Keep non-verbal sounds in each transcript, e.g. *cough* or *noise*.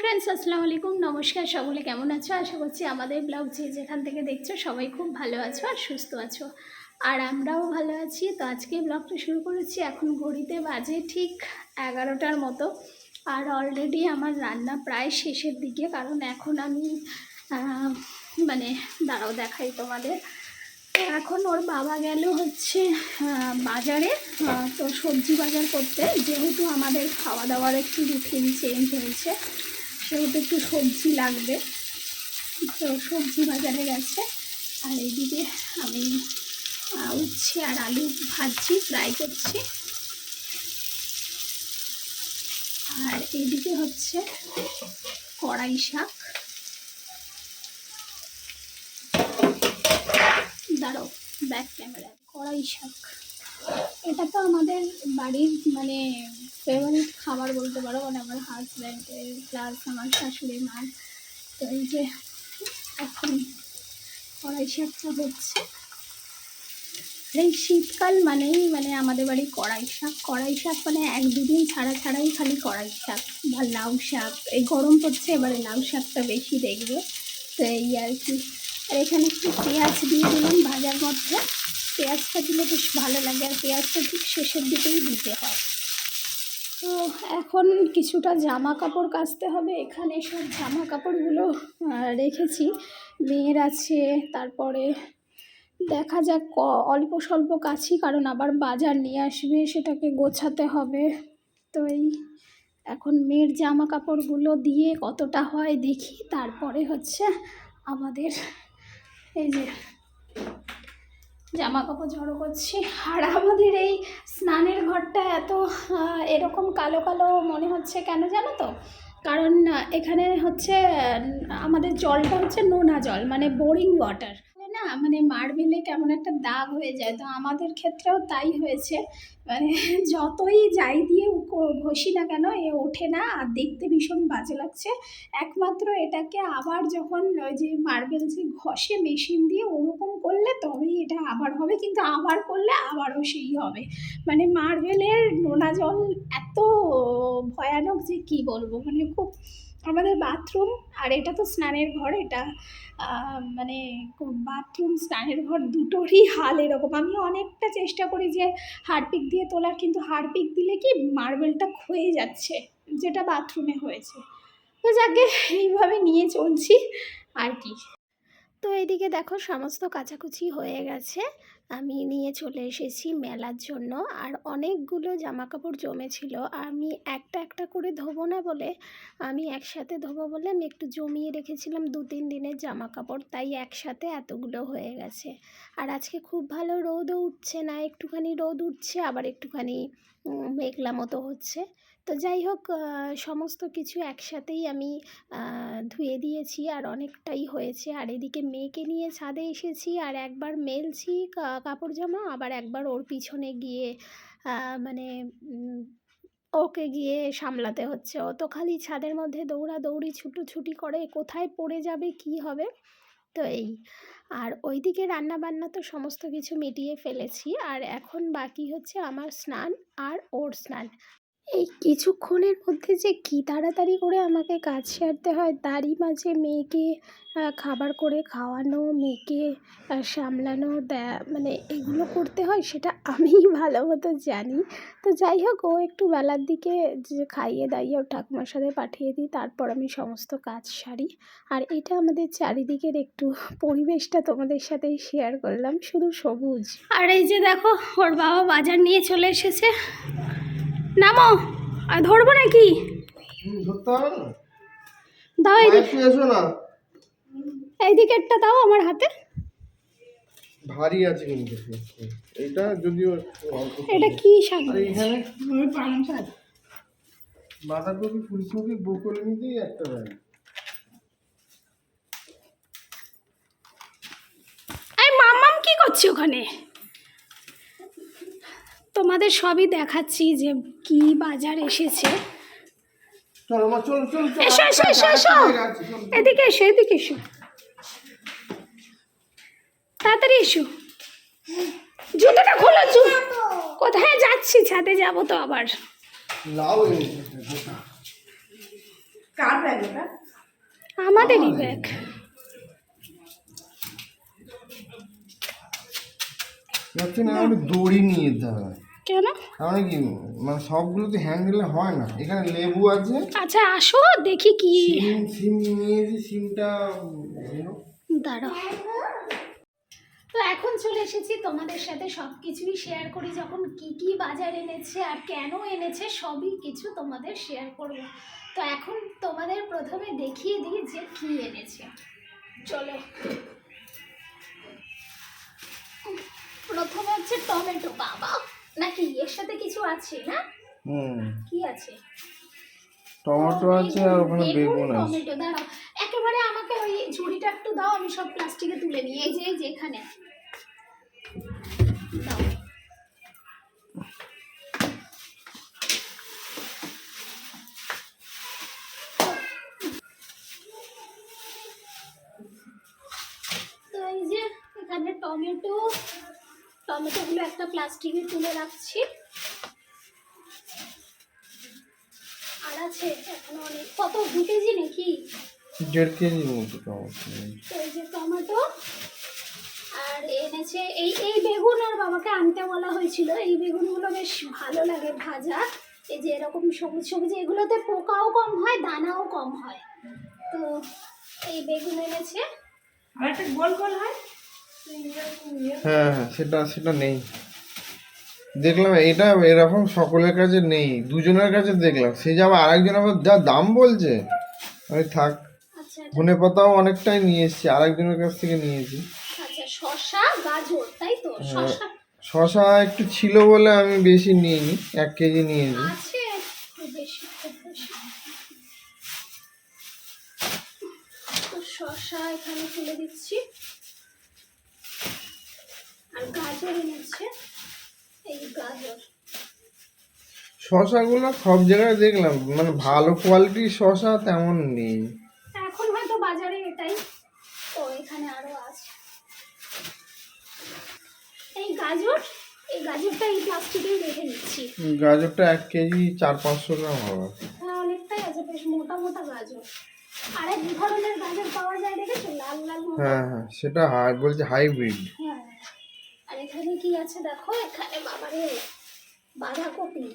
Friends আসসালামু আলাইকুম। নমস্কার সকলে, কেমন আছো? আশা করছি আমাদের ব্লগ যে যেখান থেকে দেখছ, সবাই খুব ভালো আছো আর সুস্থ আছো। আর আমরাও ভালো আছি। তো আজকে ব্লগটা শুরু করেছি এখন ঘড়িতে বাজে ঠিক এগারোটার মতো। আর অলরেডি আমার রান্না প্রায় শেষের দিকে, কারণ এখন আমি মানে দাঁড়াও দেখাই তোমাদের। এখন ওর বাবা গেল হচ্ছে বাজারে তো সবজি বাজার করতে। যেহেতু আমাদের খাওয়া দাওয়ার একটু রুটিন চেঞ্জ হয়েছে সেহেতু একটু সবজি লাগবে। তো সবজি বাজারে গেছে। আর এইদিকে আমি উচ্ছে আর আলু ভাজছি ফ্রাই করছি। আর এইদিকে হচ্ছে কড়াই শাক। দাঁড়াও ব্যাক ক্যামেরা কড়াই শাক। এটা তো আমাদের বাড়ির মানে ফেভারিট খাবার বলতে পারো মানে আমার হাজব্যান্ডের প্লাস আমার শাশুড়ি মার। তো এই যে এখন কড়াই শাকটা হচ্ছে। এই শীতকাল মানেই মানে আমাদের বাড়ি কড়াই শাক। কড়াই শাক মানে এক দুদিন ছাড়া ছাড়াই খালি কড়াই শাক বা লাউ শাক। এই গরম পড়ছে, এবারে লাউ শাকটা বেশি দেখবে। তো এই আর কি। আর এখানে একটু পেঁয়াজ দিয়ে দিলাম ভাজার মধ্যে। পেঁয়াজটা দিলে বেশ ভালো লাগে আর পেঁয়াজটা ঠিক শেষের দিকেই দিতে হয়। তো এখন কিছুটা জামা কাপড় কাচতে হবে। এখানে সব জামা কাপড়গুলো রেখেছি। মেয়ের আছে, তারপরে দেখা যাক ক- অল্প স্বল্প কাছি, কারণ আবার বাজার নিয়ে আসবে, সেটাকে গোছাতে হবে। তো এই এখন মেয়ের জামা কাপড়গুলো দিয়ে কতটা হয় দেখি। তারপরে হচ্ছে আমাদের এই যে জামা কাপড় জড়ো করছি। আর আমাদের এই স্নানের ঘরটা এত এরকম কালো কালো মনে হচ্ছে কেন জানো তো? কারণ এখানে হচ্ছে আমাদের জলটা হচ্ছে নোনা জল মানে বোরিং ওয়াটার না মানে মার্বেলে কেমন একটা দাগ হয়ে যায়। তো আমাদের ক্ষেত্রেও তাই হয়েছে। মানে *laughs* যতই যাই দিয়ে ঘষি না কেন, এ ওঠে না, আর দেখতে ভীষণ বাজে লাগছে। একমাত্র এটাকে আবার যখন ওই যে মার্বেল যে ঘষে মেশিন দিয়ে ওরকম করলে তবেই এটা আবার হবে, কিন্তু আবার করলে আবারও সেই হবে। মানে মার্বেলের নোনা জল এত ভয়ানক যে কি বলব মানে খুব আমাদের বাথরুম আর এটা তো স্নানের ঘর, এটা মানে বাথরুম স্নানের ঘর দুটোরই হাল এরকম। আমি অনেকটা চেষ্টা করি যে হারপিক দিয়ে তোলার, কিন্তু হারপিক দিলে কি মার্বেলটা ক্ষয়ে যাচ্ছে, যেটা বাথরুমে হয়েছে। তো যাকে এইভাবে নিয়ে চলছি, আর কি। তো এদিকে দেখো, সমস্ত কাচাকুচি হয়ে গেছে। আমি নিয়ে চলে এসেছি মেলার জন্য। আর অনেকগুলো জামা কাপড় জমেছিল। আমি একটা একটা করে ধোবো না বলে, আমি একসাথে ধোবো বলে আমি একটু জমিয়ে রেখেছিলাম দু তিন দিনের জামা কাপড় তাই একসাথে এতগুলো হয়ে গেছে। আর আজকে খুব ভালো রোদও উঠছে না। একটুখানি রোদ উঠছে, আবার একটুখানি মেঘলা মতো হচ্ছে। তো যাই হোক সমস্ত কিছু একসাথেই আমি ধুয়ে দিয়েছি আর অনেকটাই হয়েছে। আর এদিকে মেয়েকে নিয়ে ছাদে এসেছি আর একবার মেলছি কাপড় জামা, আবার একবার ওর পিছনে গিয়ে মানে ওকে গিয়ে সামলাতে হচ্ছে। ও তো খালি ছাদের মধ্যে দৌড়াদৌড়ি, ছুটোছুটি করে কোথায় পড়ে যাবে, কি হবে? তো এই। আর ওইদিকে রান্না বান্না তো সমস্ত কিছু মিটিয়ে ফেলেছি। আর এখন বাকি হচ্ছে আমার স্নান আর ওর স্নান। এই কিছুক্ষণের মধ্যে যে কী তাড়াতাড়ি করে আমাকে কাজ সারতে হয়, তারই মাঝে মেয়েকে খাবার করে খাওয়ানো, মেয়েকে সামলানো মানে এগুলো করতে হয় সেটা আমিই ভালো মতো জানি। তো যাই হোক, ও একটু বেলার দিকে যে খাইয়ে দাইয়ে ওর ঠাকুমার সাথে পাঠিয়ে দিই, তারপর আমি সমস্ত কাজ সারি। আর এটা আমাদের চারিদিকের একটু পরিবেশটা তোমাদের সাথে শেয়ার করলাম, শুধু সবুজ। আর এই যে দেখো, ওর বাবা বাজার নিয়ে চলে এসেছে। নামো। আর ধরবো নাকি? দাও এইদিকেরটা দাও আমার হাতে। ভারী আছে কিন্তু। এইটা যদিও এটা কি শাক? এখানে বাঁধাকপি ফুলকপি বকলে নিতেই একটা ব্যাগ এই মাম্মাম কি করছে ওখানে? তোমাদের সবই দেখাচ্ছি যে কি বাজার এসেছে। এসো এসো এসো এসো। এদিকে এসো এদিকে এসো। তাড়াতাড়ি এসো। জুতোটা খোলো কোথায় যাচ্ছি? ছাদে যাব তো আবার। আমাদেরই ব্যাগ দড়ি নিয়ে যেতে হবে কেন? তাহলে কি মানে সবগুলো তো হ্যান্ডেলে হয় না। এখানে লেবু আছে। আচ্ছা আসো দেখি কি সিম সিম নিয়েছি সিমটা দাঁড়াও। তো এখন চলে এসেছি তোমাদের সাথে সব কিছুই শেয়ার করি যখন কি কি বাজার এনেছে আর কেন এনেছে সবই কিছু তোমাদের শেয়ার করব। তো এখন তোমাদের প্রথমে দেখিয়ে দিই যে কি এনেছে। চলো। প্রথমে হচ্ছে টমেটো বাবা। নাকি এর সাথে কিছু আছে না? হুম। কি আছে? টমেটো আছে আর ওখানে বেগুন আছে। টমেটো দাঁড়াও। একেবারে আমাকে ওই ঝুড়িটা একটু দাও আমি সব প্লাস্টিকে তুলে নিই। এই যে এই যে এখানে। প্লাস্টিকে তুলে রাখছি। আর আছে এখনও অনেক। কত? দু কেজি নাকি? দেড় কেজির মতো টমেটো এই যে টমেটো। আর এনেছে এই এই বেগুন আর বাবাকে আনতে বলা হয়েছিল। এই বেগুনগুলো বেশ ভালো লাগে ভাজা। এই যে এরকম সবুজ সবুজ এগুলোতে পোকাও কম হয় দানাও কম হয়। তো এই বেগুন এনেছে। আর একটা গোল গোল হয়। হ্যাঁ হ্যাঁ সেটা সেটা নেই। দেখলাম এটা এরকম সকলের কাছে নেই দুজনের কাছে দেখলাম। সে যে আবার আরেকজন আবার যা দাম বলছে আমি থাক আচ্ছা ধনে পাতাও অনেকটাই নিয়ে এসেছি আরেকজনের কাছ থেকে নিয়েছি আচ্ছা শসা গাজর তাই তো? শসা। শশা একটু ছিল বলে আমি বেশি নিইনি এক কেজি নিয়েছি শসা এখানে তুলে দিচ্ছি। আর গাজর এনেছে। শশাগুলো সব জায়গায় দেখলাম মানে ভালো কোয়ালিটির শশা তেমন নেই। এখন হয়তো বাজারে এটাই। ও এখানে আরও আছে। এই গাজর এই গাজরটা এই প্লাস্টিকেই রেখে দিচ্ছি। গাজরটা এক কেজি চার পাঁচশো গ্রাম হবে। হ্যাঁ অনেকটাই আছে বেশ মোটা মোটা গাজর। আরেক ধরনের গাজর পাওয়া যায় দেখেছ? লাল লাল হ্যাঁ হ্যাঁ সেটা হাই বলছে হাইব্রিড আর এখানে কি আছে দেখো? এখানে বাবারে বাঁধাকপি।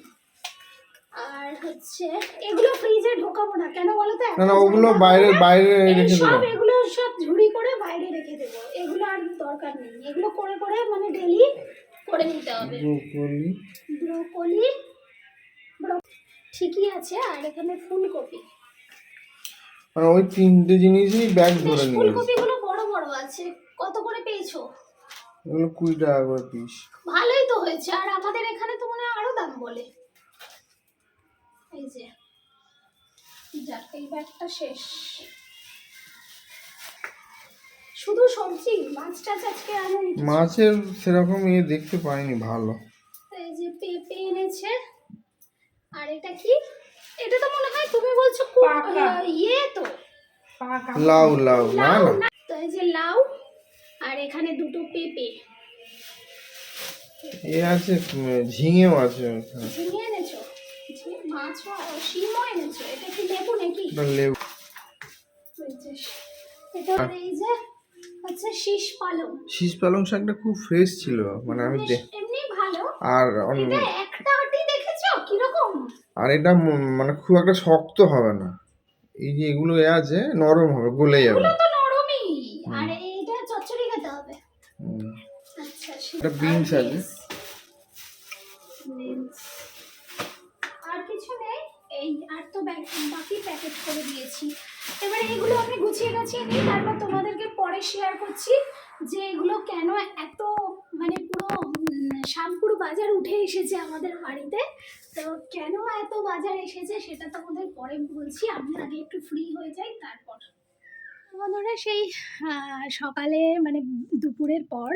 আর হচ্ছে এগুলো ফ্রিজে ঢোকাবো না। কেন বলো তো? না না ওগুলো বাইরে বাইরে রেখে সব এগুলো সব ঝুড়ি করে বাইরে রেখে দেবো। এগুলো আর দরকার নেই। এগুলো করে করে মানে ডেলি করে নিতে হবে। ব্রোকলি। ব্রোকলি। ঠিকই আছে। আর এখানে ফুলকপি। মানে ওই তিনটে জিনিসই ব্যাগ ধরে নিয়েছি। ফুলকপিগুলো বড় বড় আছে। কত করে পেয়েছ? এগুলো কুড়ি টাকা করে পিস ভালোই তো হয়েছে। আর আমাদের এখানে তো মনে হয় আরও দাম বলে। এই যে। যাক এই ব্যাগটা শেষ। শুধু সবজি? মাছ টাছ আজকে আনেনি মাছের সেরকম ইয়ে দেখতে পাইনি ভালো। এই যে পেঁপে এনেছে। আর এটা কি? এটা তো মনে হয় তুমি বলছো ইয়ে তো। লাউ লাউ লাউ না না। তো এই যে লাউ আর এখানে দুটো পেঁপে। এ আছে ঝিঙেও আছে। ঝিঙে এনেছো? মাছও আর শিমও এনেছো? এটা কি লেবু নাকি? লেবু। এটা এই যে হচ্ছে শীষ পালং। শীষ পালং শাকটা খুব ফ্রেশ ছিল মানে আমি এমনি ভালো। আর এটা একটা আটি দেখেছ? কীরকম? আর এটা মানে খুব একটা শক্ত হবে না। এই যে এগুলো এ আছে নরম হবে গলে যাবে। এটা beans আছে। আর কিছু নেই। এই আর তো বাকি প্যাকেট করে দিয়েছি। এবারে এগুলো আমি গুছিয়ে গাছিয়ে নিই। তারপর তোমাদেরকে পরে শেয়ার করছি যে এগুলো কেন এত মানে পুরো উম, বাজার উঠে এসেছে আমাদের বাড়িতে। তো কেন এত বাজার এসেছে সেটা তোমাদের পরে বলছি। আমি আগে একটু ফ্রি হয়ে যাই তারপর। বন্ধুরা সেই সকালে মানে দুপুরের পর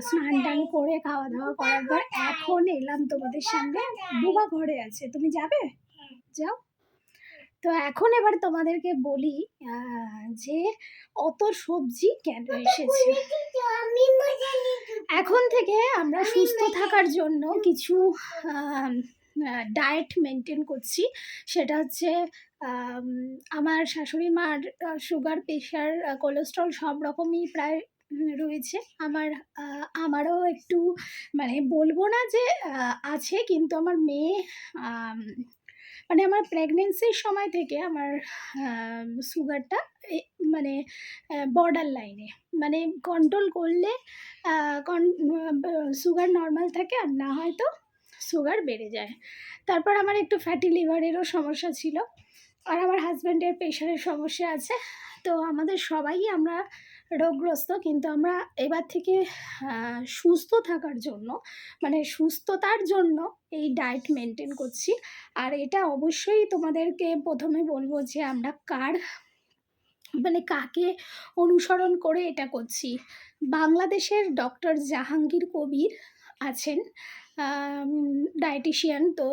স্নান টান করে খাওয়া দাওয়া করার পর এখন এলাম তোমাদের সামনে বুবা ঘরে আছে। তুমি যাবে? যাও। তো এখন এবার তোমাদেরকে বলি যে অত সবজি কেন এসেছে? এখন থেকে আমরা সুস্থ থাকার জন্য কিছু আহ, ডায়েট মেনটেন করছি। সেটা হচ্ছে আমার শাশুড়ি মার সুগার প্রেশার কোলেস্ট্রল সব রকমই প্রায় রয়েছে। আমার আমারও একটু মানে বলব না যে আছে, কিন্তু আমার মেয়ে মানে আমার প্রেগনেন্সির সময় থেকে আমার সুগারটা মানে বর্ডার লাইনে মানে কন্ট্রোল করলে সুগার নর্মাল থাকে আর না হয়তো সুগার বেড়ে যায়। তারপর আমার একটু ফ্যাটি লিভারেরও সমস্যা ছিল। আর আমার হাজব্যান্ডের প্রেশারের সমস্যা আছে। তো আমাদের সবাই আমরা রোগগ্রস্ত, কিন্তু আমরা এবার থেকে সুস্থ থাকার জন্য মানে সুস্থতার জন্য এই ডায়েট মেনটেন করছি। আর এটা অবশ্যই তোমাদেরকে প্রথমে বলব যে আমরা কার মানে কাকে অনুসরণ করে এটা করছি। বাংলাদেশের ডক্টর জাহাঙ্গীর কবির আছেন। ডায়েটিশিয়ান তো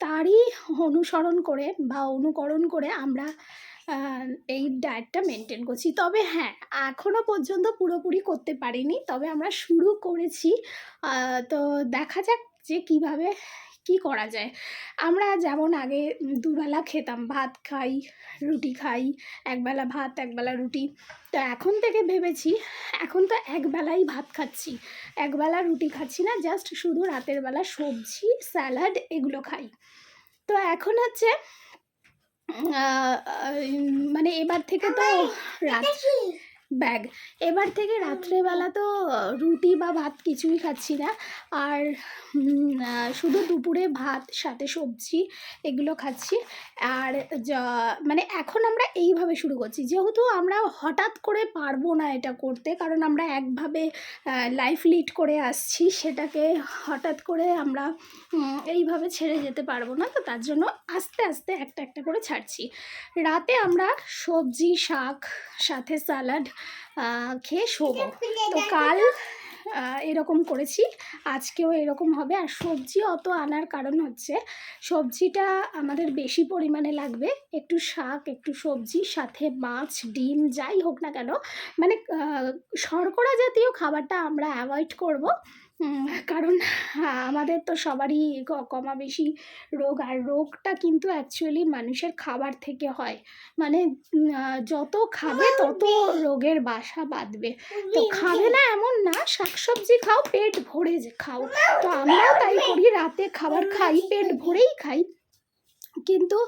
তারই অনুসরণ করে বা অনুকরণ করে আমরা এই ডায়েটটা মেনটেন করছি। তবে হ্যাঁ এখনও পর্যন্ত পুরোপুরি করতে পারিনি। তবে আমরা শুরু করেছি। তো দেখা যাক যে কীভাবে কি করা যায়? আমরা যেমন আগে দুবেলা খেতাম ভাত খাই রুটি খাই একবেলা ভাত একবেলা রুটি। তো এখন থেকে ভেবেছি এখন তো একবেলাই ভাত খাচ্ছি। একবেলা রুটি খাচ্ছি না জাস্ট শুধু রাতের বেলা সবজি স্যালাড এগুলো খাই। তো এখন হচ্ছে মানে এবার থেকে তো রাত ব্যাগ। এবার থেকে রাত্রেবেলা তো রুটি বা ভাত কিছুই খাচ্ছি না। আর শুধু দুপুরে ভাত সাথে সবজি এগুলো খাচ্ছি। আর যা- মানে এখন আমরা এইভাবে শুরু করছি। যেহেতু আমরা হঠাৎ করে পারব না এটা করতে কারণ আমরা একভাবে লাইফ লিড করে আসছি সেটাকে হঠাৎ করে আমরা এইভাবে ছেড়ে যেতে পারব না। তো তার জন্য আস্তে আস্তে একটা একটা করে ছাড়ছি। রাতে আমরা সবজি শাক সাথে স্যালাড খেয়ে শোবো। তো কাল এরকম করেছি। আজকেও এরকম হবে। আর সবজি অত আনার কারণ হচ্ছে সবজিটা আমাদের বেশি পরিমাণে লাগবে। একটু শাক একটু সবজি সাথে মাছ ডিম যাই হোক না কেন। মানে শর্করা জাতীয় খাবারটা আমরা অ্যাভয়েড করব। কারণ আমাদের তো সবারই কমা বেশি রোগ। আর রোগটা কিন্তু অ্যাকচুয়ালি মানুষের খাবার থেকে হয়। মানে যত খাবে তত রোগের বাসা বাঁধবে। তো খাবে না এমন না শাকসবজি খাও পেট ভরে যে খাও। তো আমরাও তাই করি রাতে খাবার খাই পেট ভরেই খাই। কিন্তু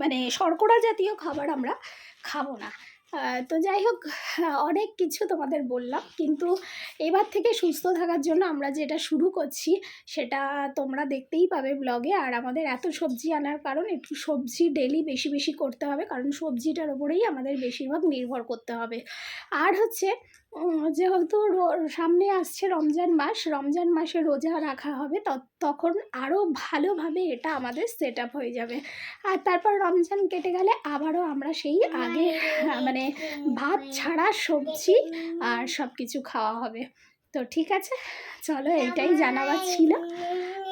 মানে শর্করা জাতীয় খাবার আমরা খাব না। তো যাই হোক, অনেক কিছু তোমাদের বললাম, কিন্তু এবার থেকে সুস্থ থাকার জন্য আমরা যেটা শুরু করছি, সেটা তোমরা দেখতেই পাবে ব্লগে আর আমাদের এত সবজি আনার কারণ, একটু সবজি ডেলি বেশি বেশি করতে হবে, কারণ সবজিটার ওপরেই আমাদের বেশিরভাগ নির্ভর করতে হবে। আর হচ্ছে যেহেতু রো- সামনে আসছে রমজান মাস রমজান মাসে রোজা রাখা হবে তখন আরও ভালোভাবে এটা আমাদের সেট আপ হয়ে যাবে। আর তারপর রমজান কেটে গেলে আবারও আমরা সেই আগে মানে ভাত ছাড়া সবজি আর সব কিছু খাওয়া হবে। তো ঠিক আছে চলো এটাই জানাবার ছিল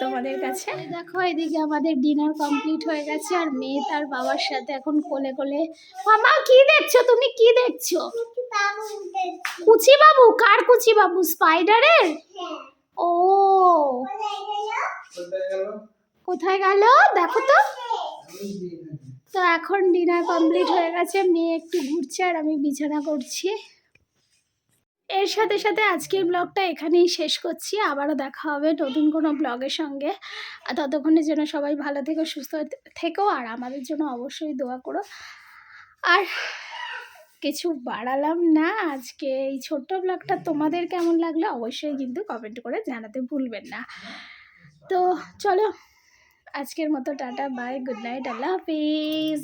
তোমাদের কাছে। দেখো এদিকে আমাদের ডিনার কমপ্লিট হয়ে গেছে আর মেয়ে তার বাবার সাথে এখন কোলে কোলে। মামা কি দেখছ? তুমি কি দেখছ? কুচি বাবু? কার কুচি বাবু? স্পাইডারের ও। কোথায় গেল? দেখো তো। তো এখন ডিনার কমপ্লিট হয়ে গেছে। মেয়ে একটু ঘুরছে আর আমি বিছানা করছি। এর সাথে সাথে আজকের ব্লগটা এখানেই শেষ করছি। আবারও দেখা হবে নতুন কোনো ব্লগের সঙ্গে। ততক্ষণের জন্য সবাই ভালো থেকো, সুস্থ থেকো, আর আমাদের জন্য অবশ্যই দোয়া করো। আর কিছু বাড়ালাম না। আজকে এই ছোট্ট ব্লগটা তোমাদের কেমন লাগল অবশ্যই কিন্তু কমেন্ট করে জানাতে ভুলবেন না। তো চলো, আজকের মতো টাটা, বাই, গুড নাইট, আল্লাহ হাফিজ।